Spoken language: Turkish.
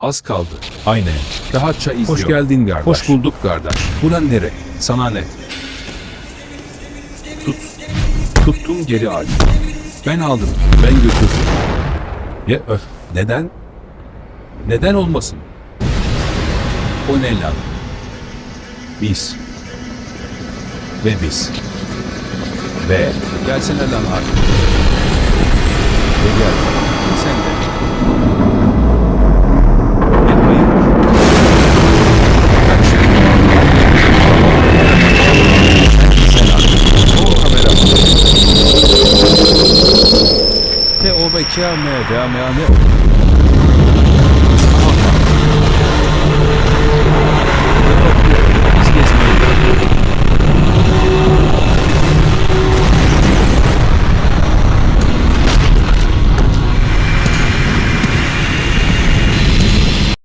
Az kaldı. Aynen. Rahatça izliyor. Hoş geldin kardeş. Hoş bulduk kardeş. Buran nere? Sana ne? Tut. Tuttum geri al. Ben aldım. Ben götürdüm. Ya öf. Neden? Neden olmasın? O ne lan? Biz. Ve biz. Ve gelsene lan artık. 키움에 대하면